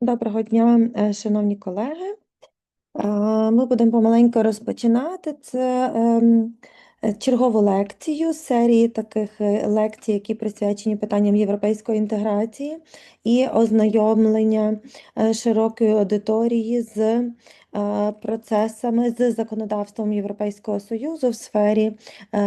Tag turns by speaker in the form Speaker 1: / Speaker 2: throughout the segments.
Speaker 1: Доброго дня, е, шановні колеги. Е, Ми будемо помаленьку розпочинати. Це ем, чергову лекцію серії таких е, лекцій, які присвячені питанням європейської інтеграції і ознайомлення широкої аудиторії з процесами з законодавством Європейського Союзу в сфері е,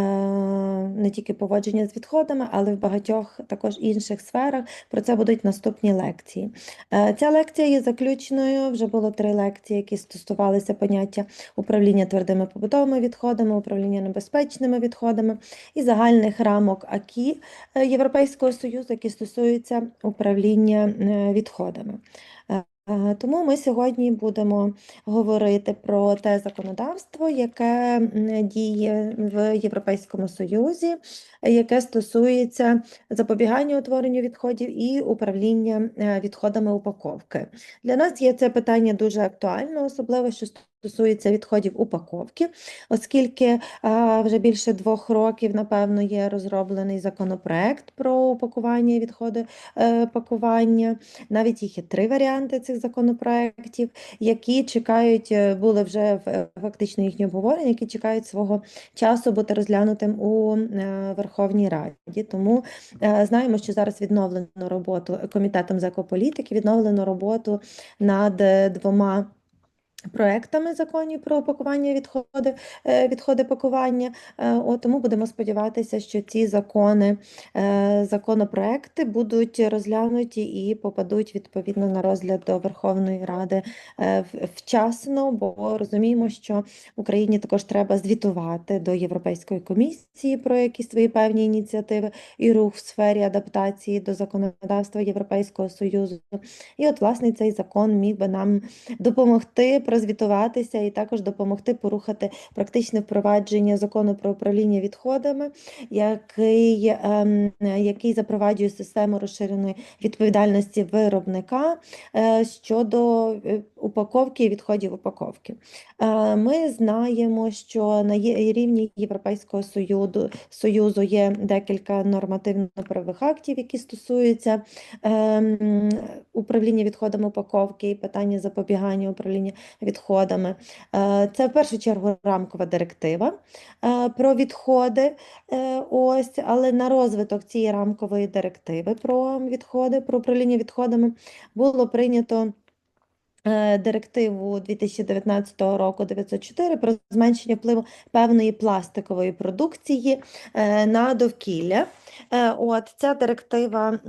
Speaker 1: не тільки поводження з відходами, але в багатьох також інших сферах. Про це будуть наступні лекції. Е, Ця лекція є заключною. Вже було три лекції, які стосувалися поняття управління твердими побутовими відходами, управління небезпечними відходами і загальних рамок АКІ е, Європейського Союзу, які стосуються управління е, відходами. Е, Тому ми сьогодні будемо говорити про те законодавство, яке діє в Європейському Союзі, яке стосується запобігання утворенню відходів і управління е, відходами упаковки. Для нас є це питання дуже актуально, особливо що стосується відходів упаковки, оскільки а, вже більше двох років, напевно, є розроблений законопроект про упакування і відходи е, пакування. Навіть їх є три варіанти цих законопроєктів, які чекають, е, були вже в- фактично їхні обговорення, які чекають свого часу бути розглянутим у е, Верховній Раді. Тому е, знаємо, що зараз відновлено роботу комітетом з екополітики, відновлено роботу над е, двома. Проектами законів про опакування відходи, е, відходи пакування. Е, От, тому будемо сподіватися, що ці закони, е, законопроекти будуть розглянуті і попадуть відповідно на розгляд до Верховної Ради вчасно, бо розуміємо, що Україні також треба звітувати до Європейської комісії про якісь свої певні ініціативи і рух в сфері адаптації до законодавства Європейського Союзу. І от, власне, цей закон міг би нам допомогти прозвітуватися і також допомогти порухати практичне впровадження закону про управління відходами, який, ем, який запроваджує систему розширеної відповідальності виробника е, щодо е, упаковки і відходів упаковки. Е, Ми знаємо, що на рівні Європейського Союзу, Союзу є декілька нормативно-правових актів, які стосуються ем, управління відходами упаковки і питання запобігання управління відходами. Е, Це в першу чергу рамкова директива е, про відходи. Ось, але на розвиток цієї рамкової директиви про відходи, про управління відходами було прийнято. Е, Директиву 2019 року 904 про зменшення впливу певної пластикової продукції е, на довкілля. Е, От ця директива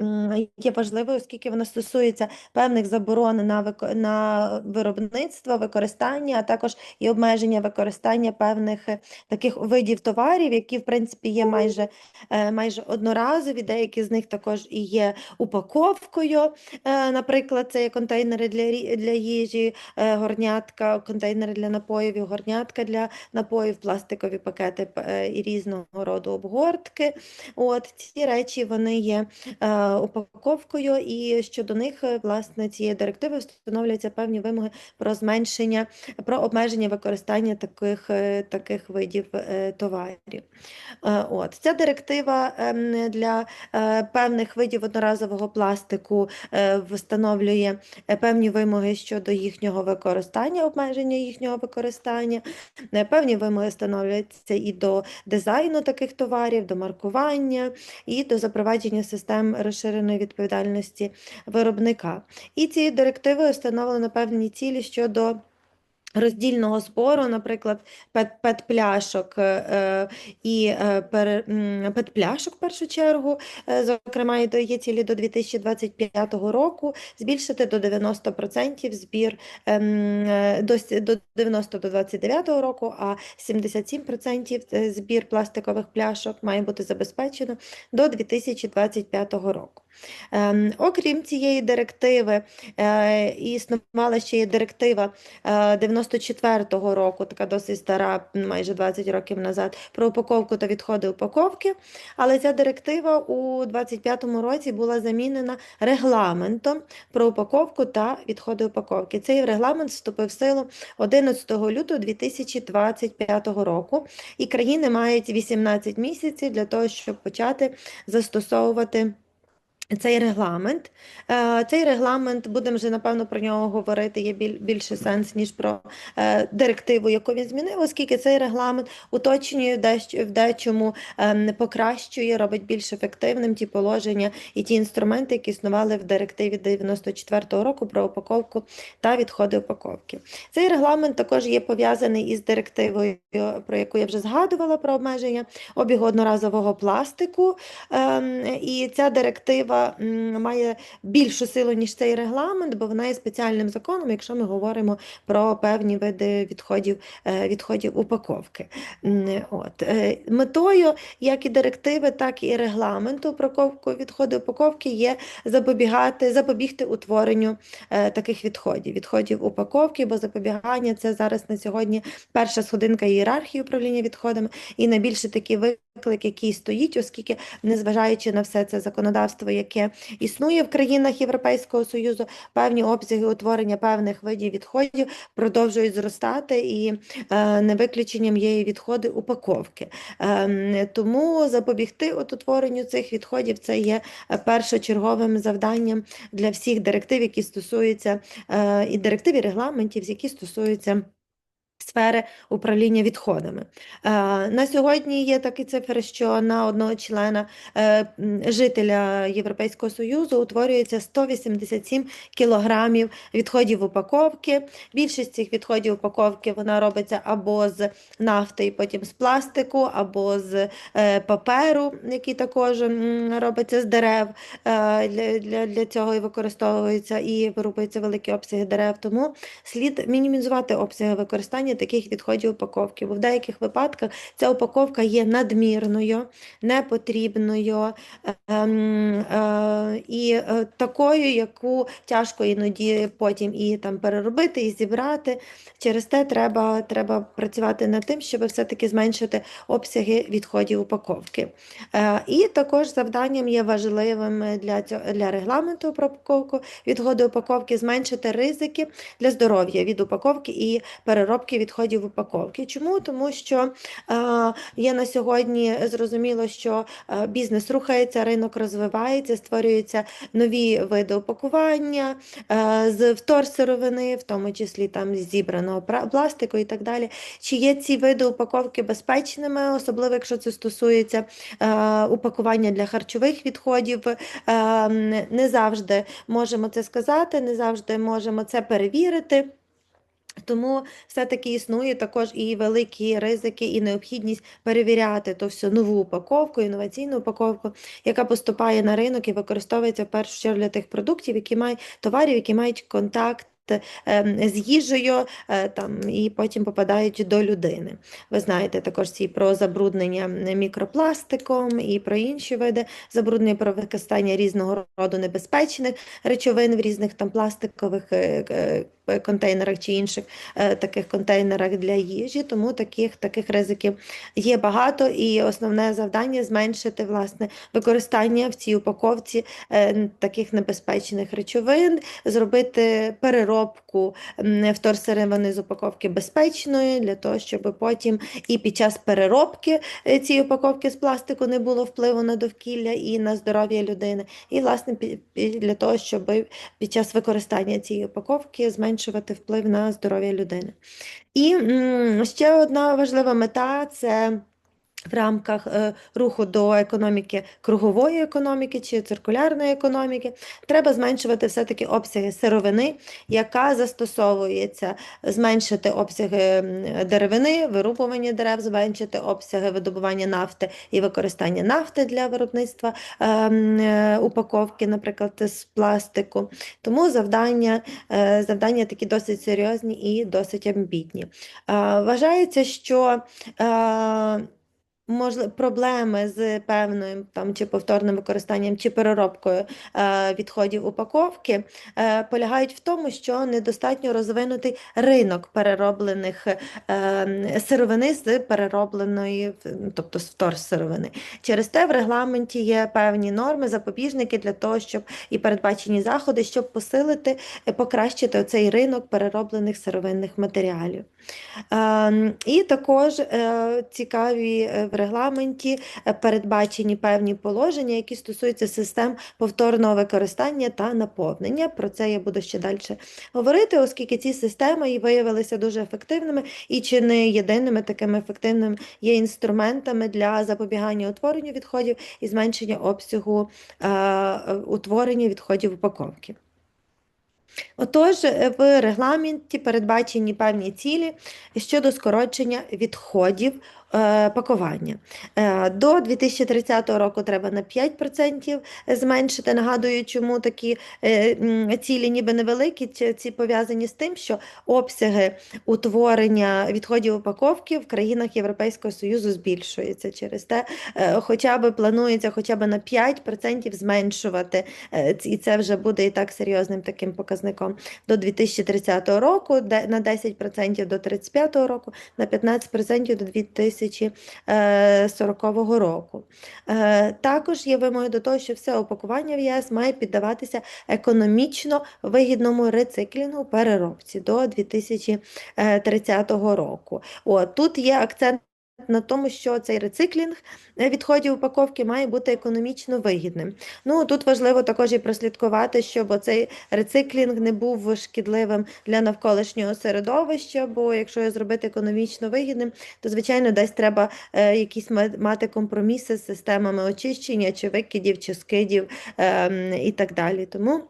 Speaker 1: є важливою, оскільки вона стосується певних заборон на вик- на виробництво, використання, а також і обмеження використання певних е, таких видів товарів, які в принципі є майже, е, майже одноразові. Деякі з них також і є упаковкою. Наприклад, це є контейнери для, рі- для їжі, горнятка, контейнери для напоїв, горнятка для напоїв, пластикові пакети і різного роду обгортки. От ці речі вони є е, упаковкою, і щодо них, е, власне, цією директивою встановлюються певні вимоги про зменшення, про обмеження використання таких, е, таких видів товарів. От ця директива ем, для певних видів одноразового пластику встановлює певні вимоги щодо їхнього використання, обмеження їхнього використання. Певні вимоги встановлюються і до дизайну таких товарів, до маркування, і до запровадження систем розширеної відповідальності виробника. І цією директивою встановлено певні цілі щодо роздільного збору, наприклад, пет- пет-пляшок е, і е, пере- м, пет-пляшок в першу чергу, е, зокрема, і до- є цілі до 2025 року збільшити до 90% збір ем, е, до, с- до 90 до 29 року, а 77% це збір пластикових пляшок має бути забезпечено до 2025 року. Ем, Окрім цієї директиви, е, існувала ще є директива е, 94-го року, така досить стара, майже 20 років назад, про упаковку та відходи упаковки. Але ця директива у 25-му році була замінена регламентом про упаковку та відходи упаковки. Цей регламент вступив в силу 11 лютого 2025 року, і країни мають 18 місяців для того, щоб почати застосовувати Цей регламент, Е, цей регламент, будемо вже напевно про нього говорити, є більше сенс, ніж про е, директиву, яку він змінив, оскільки цей регламент уточнює в дечому, ем, покращує, робить більш ефективним ті положення і ті інструменти, які існували в директиві 94-го року про упаковку та відходи упаковки. Цей регламент також є пов'язаний із директивою, про яку я вже згадувала, про обмеження обігу одноразового пластику. Ем, І ця директива має більшу силу, ніж цей регламент, бо вона є спеціальним законом, якщо ми говоримо про певні види відходів, е, відходів упаковки. От. е, Метою як і директиви, так і регламенту про відходи упаковки є запобігати, запобігти утворенню е, таких відходів, відходів упаковки, бо запобігання це зараз на сьогодні перша сходинка ієрархії управління відходами і найбільше такий виклик, який стоїть, оскільки, незважаючи на все це законодавство, яке існує в країнах Європейського Союзу, певні обсяги утворення певних видів відходів продовжують зростати, і е, не виключенням є і відходи упаковки. Ем, Тому запобігти от утворенню цих відходів це є е, першочерговим завданням для всіх директив, які стосуються е, і директив, і регламентів, які стосуються. Сфери управління відходами. Е, На сьогодні є такі цифри, що на одного члена е, жителя Європейського Союзу утворюється 187 кілограмів відходів упаковки. Більшість цих відходів упаковки вона робиться або з нафти, і потім з пластику, або з е, паперу, який також робиться з дерев. Для, для цього і використовується і вирубуються великі обсяги дерев. Тому слід мінімізувати обсяги використання таких відходів упаковки, бо в деяких випадках ця упаковка є надмірною, непотрібною ем, е, і е, такою, яку тяжко іноді потім і там переробити, і зібрати. Через те треба, треба працювати над тим, щоб все-таки зменшити обсяги відходів упаковки. Е, І також завданням є важливим для, цього, для регламенту упаковку відходи упаковки зменшити ризики для здоров'я від упаковки і переробки відходів упаковки. Чому? Тому що е, є на сьогодні зрозуміло, що е, бізнес рухається, ринок розвивається, створюються нові види упакування е, з вторсировини, в тому числі там з зібраного пластику і так далі. Чи є ці види упаковки безпечними, особливо якщо це стосується упакування для харчових відходів? Е, не завжди можемо це сказати, не завжди можемо це перевірити. Тому все-таки існує також і великі ризики, і необхідність перевіряти ту всю нову упаковку, інноваційну упаковку, яка поступає на ринок і використовується в першу чергу для тих продуктів, які мають товарів, які мають контакт. Ем, З їжею е, там, і потім попадають до людини. Ви знаєте також ці про забруднення мікропластиком і про інші види забруднення, про використання різного роду небезпечних речовин в різних там пластикових е, е, контейнерах чи інших е, таких контейнерах для їжі, тому таких, таких ризиків є багато, і основне завдання зменшити власне використання в цій упаковці е, таких небезпечних речовин, зробити переробку м, вторсировини з упаковки безпечною, для того, щоб потім і під час переробки е, цієї упаковки з пластику не було впливу на довкілля і на здоров'я людини, і власне для того, щоб під час використання цієї упаковки зменшувати вплив на здоров'я людини. І ще одна важлива мета це. В рамках е, руху до економіки кругової економіки чи циркулярної економіки треба зменшувати все-таки обсяги сировини, яка застосовується, зменшити обсяги деревини, вирубування дерев, зменшити обсяги видобування нафти і використання нафти для виробництва е, е, упаковки, наприклад, з пластику. Тому завдання, завдання такі досить серйозні і досить амбітні. Вважається, що Можливо, проблеми з певним там чи повторним використанням, чи переробкою е, відходів упаковки е, полягають в тому, що недостатньо розвинутий ринок перероблених е, сировини з переробленої, тобто з вторсировини. Через те в регламенті є певні норми, запобіжники для того, щоб і передбачені заходи, щоб посилити, е, покращити оцей ринок перероблених сировинних матеріалів. Ем, І також е, цікаві е, в регламенті е, передбачені певні положення, які стосуються систем повторного використання та наповнення. Про це я буду ще далі говорити, оскільки ці системи і виявилися дуже ефективними і чи не єдиними такими ефективними є інструментами для запобігання утворенню відходів і зменшення обсягу е, утворення відходів упаковки. Отож, е, в регламенті передбачені певні цілі щодо скорочення відходів пакування. Е, До 2030 року треба на 5% зменшити. Нагадую, чому такі е, цілі ніби невеликі, ці- пов'язані з тим, що обсяги утворення відходів упаковки в країнах Європейського Союзу збільшуються. Через те е, хоча б планується хоча б на 5% зменшувати, е, і це вже буде і так серйозним таким показником до 2030 року, на 10% до 35 року, на 15% до 2040 року. Е, Також є вимоги до того, що все опакування в ЄС має піддаватися економічно вигідному рециклінгу переробці до 2030 року. О, тут є акцент на тому, що цей рециклінг е, відходів упаковки має бути економічно вигідним. Ну тут важливо також і прослідкувати, щоб цей рециклінг не був шкідливим для навколишнього середовища, бо якщо його зробити економічно вигідним, то звичайно десь треба е, якісь ма- мати компроміси з системами очищення чи викидів, чи скидів ем, і так далі. Тому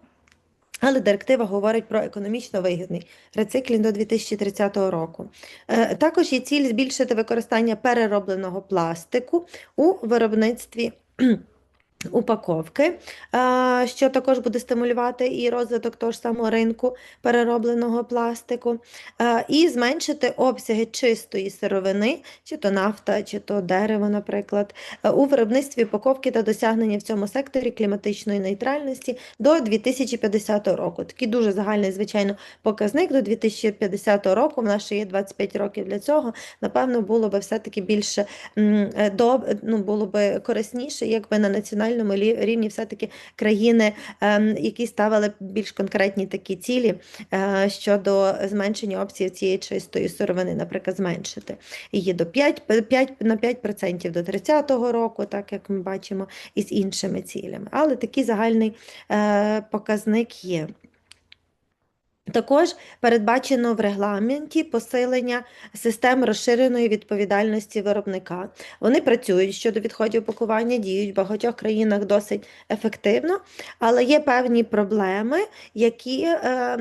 Speaker 1: але директива говорить про економічно вигідний рециклінг до 2030 року. Е, Також є ціль збільшити використання переробленого пластику у виробництві. Упаковки, е, що також буде стимулювати і розвиток того ж самого ринку переробленого пластику, е, і зменшити обсяги чистої сировини, чи то нафта, чи то дерево, наприклад, е, у виробництві упаковки та досягнення в цьому секторі кліматичної нейтральності до 2050 року. Такий дуже загальний, звичайно, показник до 2050 року. В нас ще є 25 років для цього. Напевно, було би все-таки більше ну, було би корисніше, якби на національному рівні все-таки країни, ем, які ставили більш конкретні такі цілі е, щодо зменшення обсягів цієї чистої сировини, наприклад, зменшити її до 5, 5 на 5% до 30-го року, так як ми бачимо, і з іншими цілями. Але такий загальний е, показник є. Також передбачено в регламенті посилення систем розширеної відповідальності виробника. Вони працюють щодо відходів пакування, діють в багатьох країнах досить ефективно, але є певні проблеми, які з-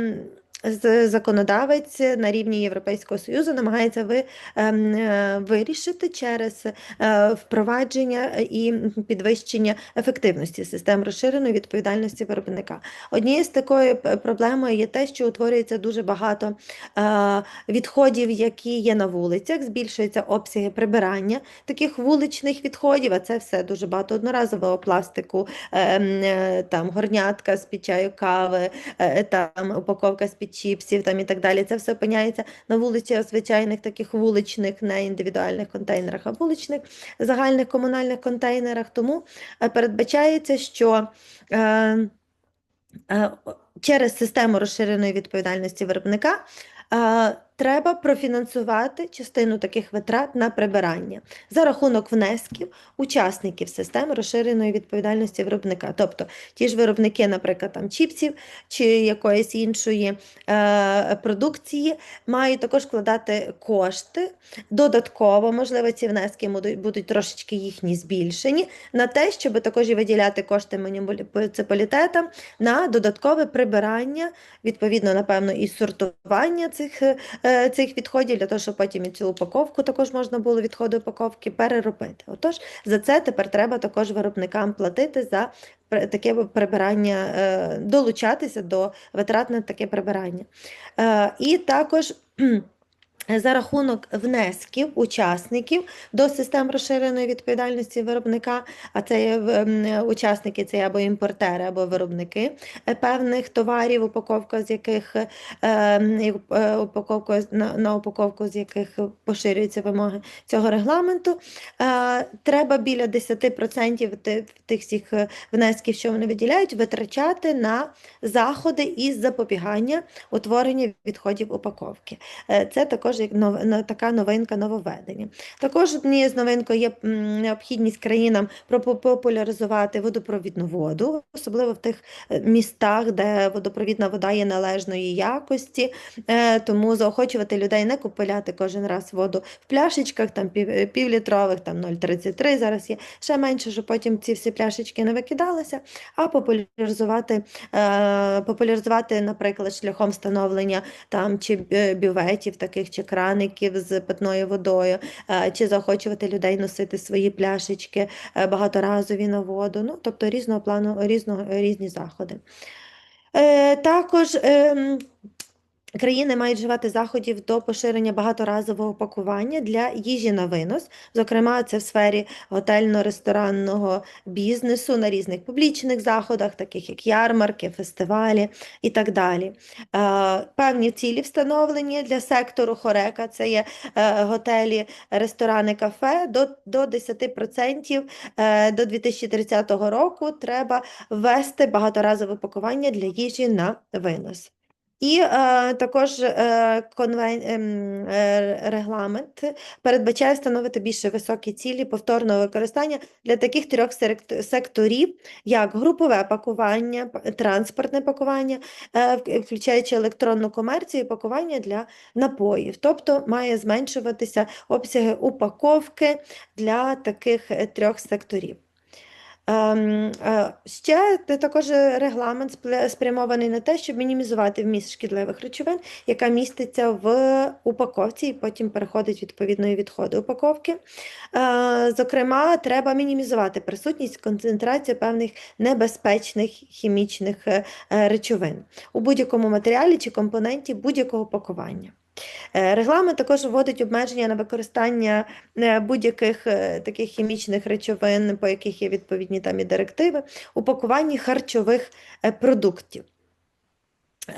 Speaker 1: законодавець на рівні Європейського Союзу намагається ви, ем, е, вирішити через е, впровадження і підвищення ефективності систем розширеної відповідальності виробника. Однією з такою проблемою є те, що утворюється дуже багато е, відходів, які є на вулицях, збільшуються обсяги прибирання таких вуличних відходів, а це все дуже багато одноразового пластику, е, е, там горнятка з-під чаю кави, там упаковка з-під чіпсів там і так далі. Це все опиняється на вулиці, звичайних таких вуличних, не індивідуальних контейнерах, а вуличних загальних комунальних контейнерах. Тому е, передбачається, що е, е, через систему розширеної відповідальності виробника е, треба профінансувати частину таких витрат на прибирання за рахунок внесків учасників системи розширеної відповідальності виробника. Тобто ті ж виробники, наприклад, там чіпсів чи якоїсь іншої е, продукції, мають також вкладати кошти додатково, можливо, ці внески будуть, трошечки їхні збільшені на те, щоб також і виділяти кошти муніципалітетам на додаткове прибирання, відповідно, напевно, і сортування цих, е, цих відходів, для того, щоб потім цю упаковку також можна було відходи упаковки переробити. Отож, за це тепер треба також виробникам платити за таке прибирання, е, долучатися до витрат на таке прибирання. Е, І також. За рахунок внесків учасників до систем розширеної відповідальності виробника, а це є ем, учасники, це або імпортери, або виробники е, певних товарів, упаковка з яких ем, е, упаковка на, упаковку з яких поширюються вимоги цього регламенту. Е, Треба біля 10% тих всіх внесків, що вони виділяють, витрачати на заходи із запобігання утворення відходів упаковки. Це також нов, така новинка нововведення. Також однією з новинкою є необхідність країнам популяризувати водопровідну воду, особливо в тих е, містах, де водопровідна вода є належної якості. Е, Тому заохочувати людей не купувати кожен раз воду в пляшечках, там е, півлітрових, там 0,33 зараз є, ще менше, щоб потім ці всі пляшечки не викидалися, а популяризувати, популяризувати, наприклад, шляхом встановлення там чи бюветів таких, чи краників з питною водою, е, чи заохочувати людей носити свої пляшечки е, багаторазові на воду, ну, тобто різного плану, різного, різні заходи. Е, Також ем, країни мають вживати заходів до поширення багаторазового пакування для їжі на винос. Зокрема, це в сфері готельно-ресторанного бізнесу на різних публічних заходах, таких як ярмарки, фестивалі і так далі. Е, Певні цілі встановлені для сектору Хорека, це є е, готелі, ресторани, кафе до, до 10% е, до 2030 року треба ввести багаторазове пакування для їжі на винос. І е, також е, конвен... ем, е, регламент передбачає встановити більше високі цілі повторного використання для таких трьох сек- секторів, як групове пакування, транспортне пакування, е, включаючи електронну комерцію і пакування для напоїв. Тобто має зменшуватися обсяги упаковки для таких е, трьох секторів. Ем, е, Ще також регламент спрямований на те, щоб мінімізувати вміст шкідливих речовин, яка міститься в упаковці, і потім переходить відповідно відходи упаковки. Е, Зокрема, треба мінімізувати присутність концентрацію певних небезпечних хімічних е, речовин у будь-якому матеріалі чи компоненті будь-якого пакування. Е, Регламент також вводить обмеження на використання е, будь-яких е, таких хімічних речовин, по яких є відповідні там і директиви, у пакуванні харчових продуктів.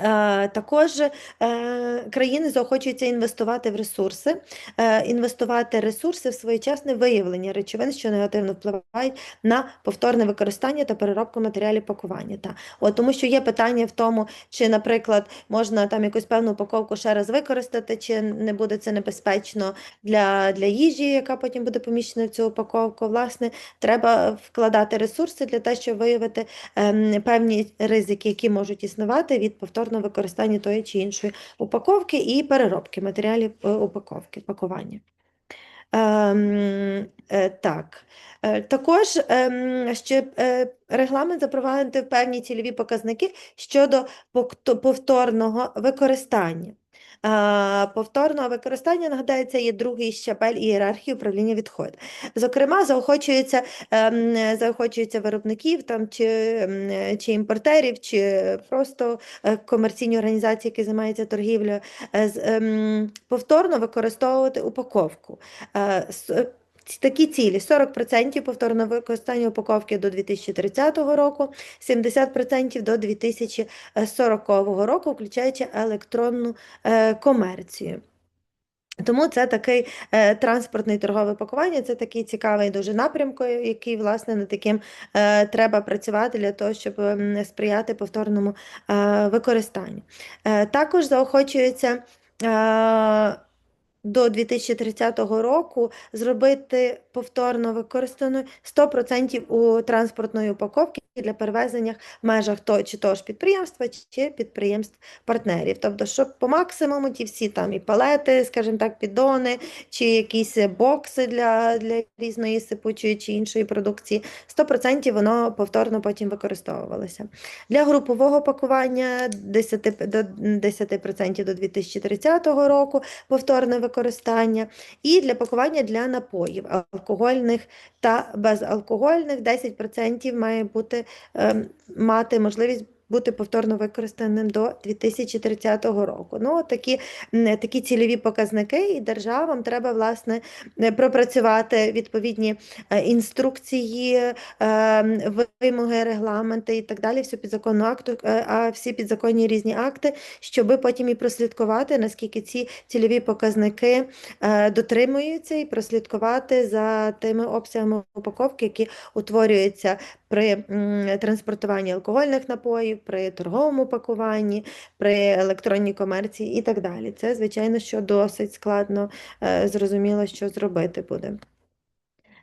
Speaker 1: Е, Також е, країни заохочуються інвестувати в ресурси, е, інвестувати ресурси в своєчасне виявлення речовин, що негативно впливають на повторне використання та переробку матеріалів пакування. Та. От, тому що є питання в тому, чи, наприклад, можна там якусь певну упаковку ще раз використати, чи не буде це небезпечно для, для їжі, яка потім буде поміщена в цю упаковку. Власне, треба вкладати ресурси для того, щоб виявити ем, певні ризики, які можуть існувати від повторного використання тої чи іншої упаковки і переробки матеріалів е, упаковки, пакування. Ем, е, так. Е, Також ем, ще е, регламент запровадити певні цільові показники щодо повторного використання. Повторного використання, нагадається, є другий щабель ієрархії управління відходами. Зокрема, заохочується, ем, заохочується виробників там, чи, ем, чи імпортерів, чи просто е, комерційні організації, які займаються торгівлею, е, ем, повторно використовувати упаковку. Е, Такі цілі 40% повторного використання упаковки до 2030 року, 70% до 2040 року, включаючи електронну е, комерцію. Тому це такий е, транспортний торгове пакування, це такий цікавий дуже напрямок, який, власне, над яким е, треба працювати для того, щоб ем, сприяти повторному е, використанню. Е, також заохочується е, до 2030 року зробити повторно використаною 100% у транспортної упаковки для перевезення в межах того, чи того ж підприємства, чи підприємств-партнерів. Тобто, щоб по максимуму ті всі там і палети, скажімо так, піддони, чи якісь бокси для, для різної сипучої чи іншої продукції, 100% воно повторно потім використовувалося. Для групового пакування 10, до 10% до 2030 року повторне використання, і для пакування для напоїв алкогольних та безалкогольних 10% має бути, ем, мати можливість бути повторно використаним до 2030 року. Ну, такі, такі цільові показники, і державам треба власне е, пропрацювати відповідні е, інструкції, е, вимоги, регламенти і так далі, всю підзаконну акту, е, а всі підзаконні різні акти, щоби потім і прослідкувати, наскільки ці цільові показники е, дотримуються, і прослідкувати за тими обсягами упаковки, які утворюються при транспортуванні алкогольних напоїв, при торговому пакуванні, при електронній комерції і так далі. Це, звичайно, що досить складно е, зрозуміло, що зробити буде.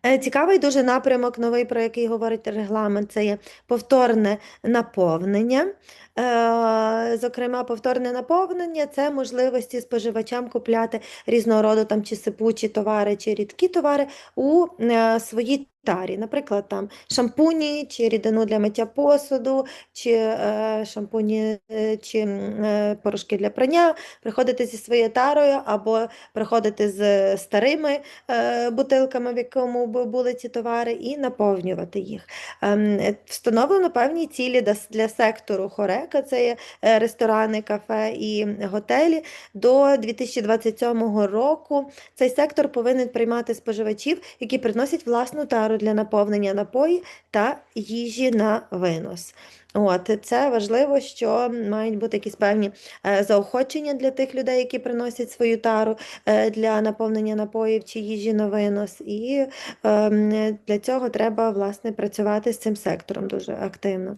Speaker 1: Е, Цікавий дуже напрямок, новий, про який говорить регламент, це є повторне наповнення. Е, Зокрема, повторне наповнення це можливості споживачам купляти різного роду там чи сипучі товари, чи рідкі товари у тарі. Наприклад, там шампуні, чи рідину для миття посуду, чи е, шампуні, е, чи е, порошки для прання, приходити зі своєю тарою або приходити з старими е, бутилками, в якому були ці товари, і наповнювати їх. Е, Встановлено певні цілі для сектору Хорека, це є е, ресторани, кафе і готелі. До 2027 року цей сектор повинен приймати споживачів, які приносять власну тару для наповнення напої та їжі на винос. От, це важливо, що мають бути якісь певні е, заохочення для тих людей, які приносять свою тару е, для наповнення напоїв чи їжі на винос. І ем, для цього треба власне працювати з цим сектором дуже активно.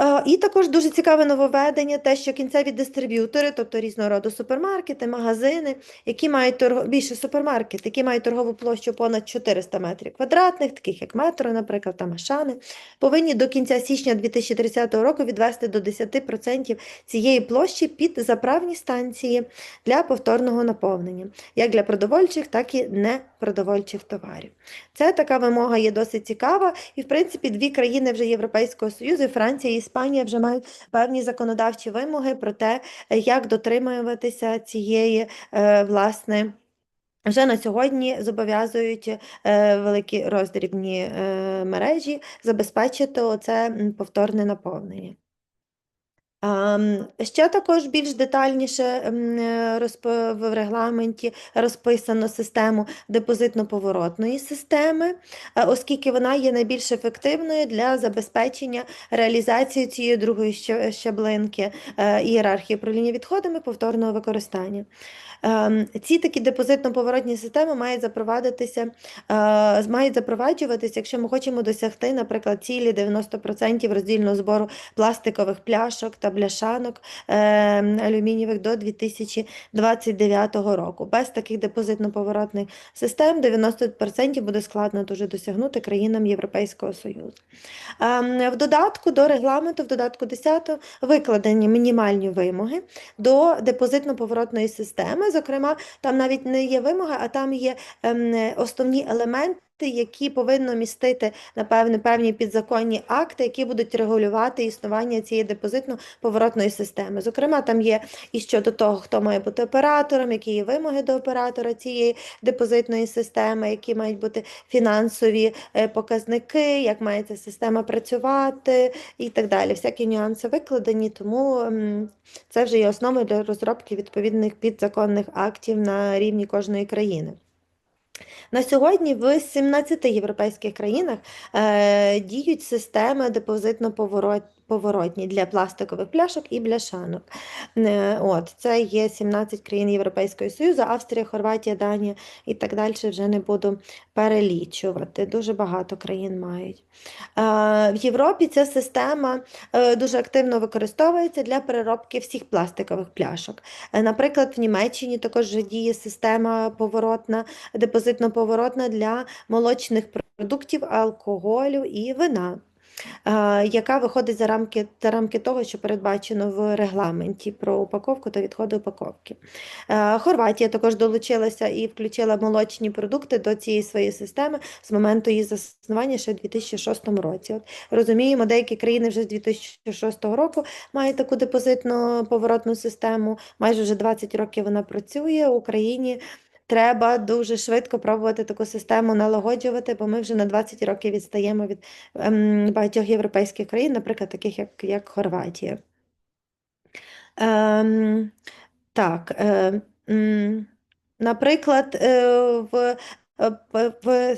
Speaker 1: Е, І також дуже цікаве нововведення, те, що кінцеві дистриб'ютори, тобто різного роду супермаркети, магазини, які мають торг... більше супермаркет, які мають торгову площу понад 400 метрів квадратних, таких як метро, наприклад, та Машани, повинні до кінця січня 2030 року відвести до 10% цієї площі під заправні станції для повторного наповнення, як для продовольчих, так і непродовольчих товарів. Це така вимога є досить цікава, і в принципі дві країни вже Європейського Союзу, Франція і Іспанія, вже мають певні законодавчі вимоги про те, як дотримуватися цієї е, власне. Вже на сьогодні зобов'язують е, великі роздрібні е, мережі забезпечити оце повторне наповнення. Ще також більш детальніше в регламенті розписано систему депозитно-поворотної системи, е, оскільки вона є найбільш ефективною для забезпечення реалізації цієї другої щаблинки е, ієрархії управління відходами повторного використання. Ем, Ці такі депозитно-поворотні системи мають запровадитися, е, мають запроваджуватися, якщо ми хочемо досягти, наприклад, цілі 90% роздільного збору пластикових пляшок та бляшанок е, алюмінієвих до 2029 року. Без таких депозитно-поворотних систем 90% буде складно дуже досягнути країнам Європейського Союзу. Ем, В додатку до регламенту, в додатку 10 викладені мінімальні вимоги до депозитно-поворотної системи. Зокрема, там навіть не є вимоги, а там є ем, основні елементи. Які повинно містити напевне певні підзаконні акти, які будуть регулювати існування цієї депозитно-поворотної системи. Зокрема, там є і щодо того, хто має бути оператором, які є вимоги до оператора цієї депозитної системи, які мають бути фінансові е, показники, як має ця система працювати і так далі. Всякі нюанси викладені, тому це вже є основою для розробки відповідних підзаконних актів на рівні кожної країни. На сьогодні в 17 європейських країнах е, діють системи депозитно-поворотні для пластикових пляшок і бляшанок. Е, от, це є 17 країн Європейського Союзу, Австрія, Хорватія, Данія і так далі. Вже не буду перелічувати. Дуже багато країн мають. Е, в Європі ця система е, дуже активно використовується для переробки всіх пластикових пляшок. Наприклад, в Німеччині також діє система поворотна, депозитно-поворотна для молочних продуктів, алкоголю і вина. Е, Яка виходить за рамки, за рамки того, що передбачено в регламенті про упаковку та відходи упаковки. Е, Хорватія також долучилася і включила молочні продукти до цієї своєї системи з моменту її заснування ще в 2006 році. От розуміємо, деякі країни вже з 2006 року мають таку депозитну поворотну систему. Майже вже 20 років вона працює. В Україні треба дуже швидко пробувати таку систему налагоджувати, бо ми вже на 20 років відстаємо від ем, багатьох європейських країн, наприклад, таких як, як Хорватія. Ем, так, е, наприклад, е, в, е, в,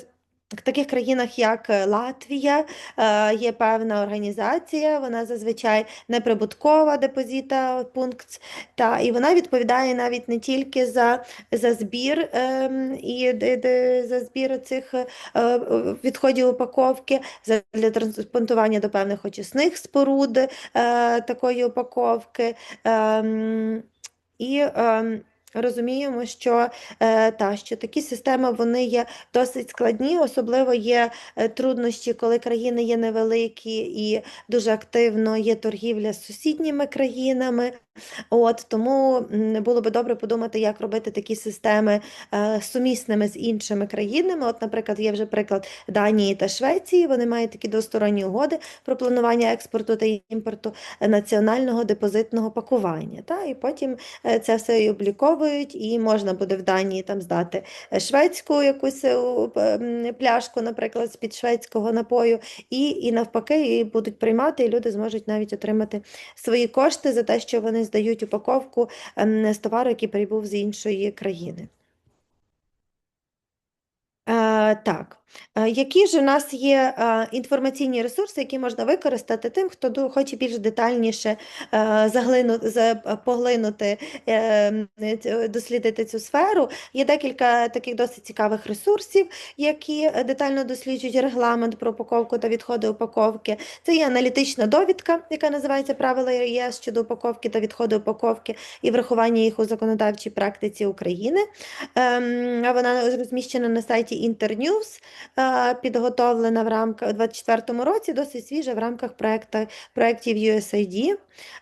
Speaker 1: в таких країнах, як е, Латвія, е, є певна організація, вона зазвичай неприбуткова депозита пункт, та, і вона відповідає навіть не тільки за, за збір ем, і за збір цих е, відходів упаковки, для транспортування до певних очисних споруд такої упаковки. Ем, і ем, розуміємо, що, е, та, що такі системи вони є досить складні, особливо є е, труднощі, коли країни є невеликі і дуже активно є торгівля з сусідніми країнами. От тому було би добре подумати, як робити такі системи е, сумісними з іншими країнами. От, наприклад, є вже приклад Данії та Швеції. Вони мають такі двосторонні угоди про планування експорту та імпорту національного депозитного пакування. Та? І потім це все і обліковують, і можна буде в Данії там здати е, шведську якусь е, пляшку, наприклад, з-під шведського напою, і, і навпаки, її будуть приймати, і люди зможуть навіть отримати свої кошти за те, що вони здають упаковку ем, з товару, який прибув з іншої країни. Е, так, Е, які ж у нас є е, інформаційні ресурси, які можна використати тим, хто хоче більш детальніше е, поглинути, е, ць- дослідити цю сферу? Є декілька таких досить цікавих ресурсів, які детально досліджують регламент про упаковку та відходи упаковки. Це є аналітична довідка, яка називається Правила ЄС щодо упаковки та відходи упаковки і врахування їх у законодавчій практиці України. Ем, Вона розміщена на сайті Internews, е, підготовлена в рамках у 2024 році, досить свіжа в рамках проєктів USAID.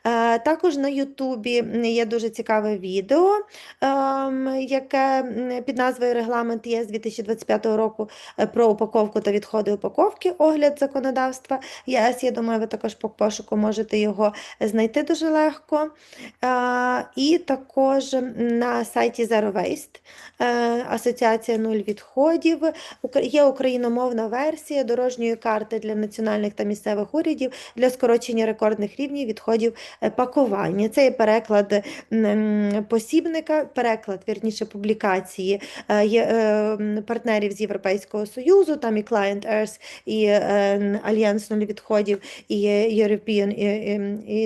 Speaker 1: Е, Також на Ютубі є дуже цікаве відео, ем, яке під назвою Регламент ЄС 2025 року е, про упаковку та відходи упаковки, огляд законодавства ЄС. Я думаю, ви також по пошуку можете його знайти дуже легко. І також на сайті Zero Waste Асоціація нуль відходів. Ука- Є україномовна версія дорожньої карти для національних та місцевих урядів для скорочення рекордних рівнів відходів е, пакування. Це є переклад посібника, переклад, вірніше, публікації е, є, е, партнерів з Європейського Союзу, там і Client Earth, і Альянс нуль відходів, і European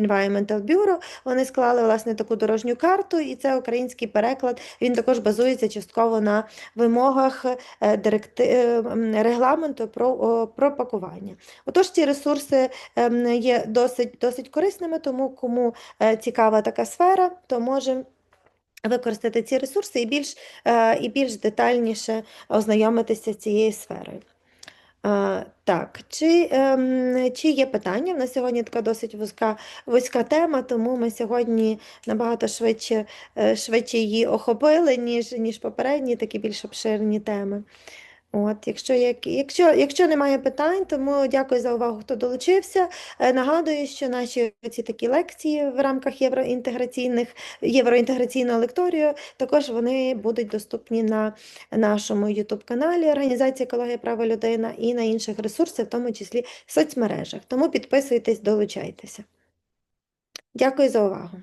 Speaker 1: Environmental Bureau. Вони склали власне таку дорожню карту, і це український переклад. Він також базується частково на вимогах директи... е, регламенту про, про пакування. Отож, ці ресурси ем, є досить, досить корисними, тому кому е, цікава така сфера, то може. Використати ці ресурси і більш, е, і більш детальніше ознайомитися з цією сферою. Так, чи, ем, чи є питання? В нас сьогодні така досить вузька, вузька тема, тому ми сьогодні набагато швидше, е, швидше її охопили, ніж, ніж попередні такі більш обширні теми. От, якщо, є- якщо, якщо немає питань, тому дякую за увагу, хто долучився. Е, Нагадую, що наші ці такі лекції в рамках євроінтеграційних, євроінтеграційного лекторію, також вони будуть доступні на нашому YouTube-каналі Організація екологія права людина і на інших ресурсах, в тому числі в соцмережах. Тому підписуйтесь, долучайтеся. Дякую за увагу.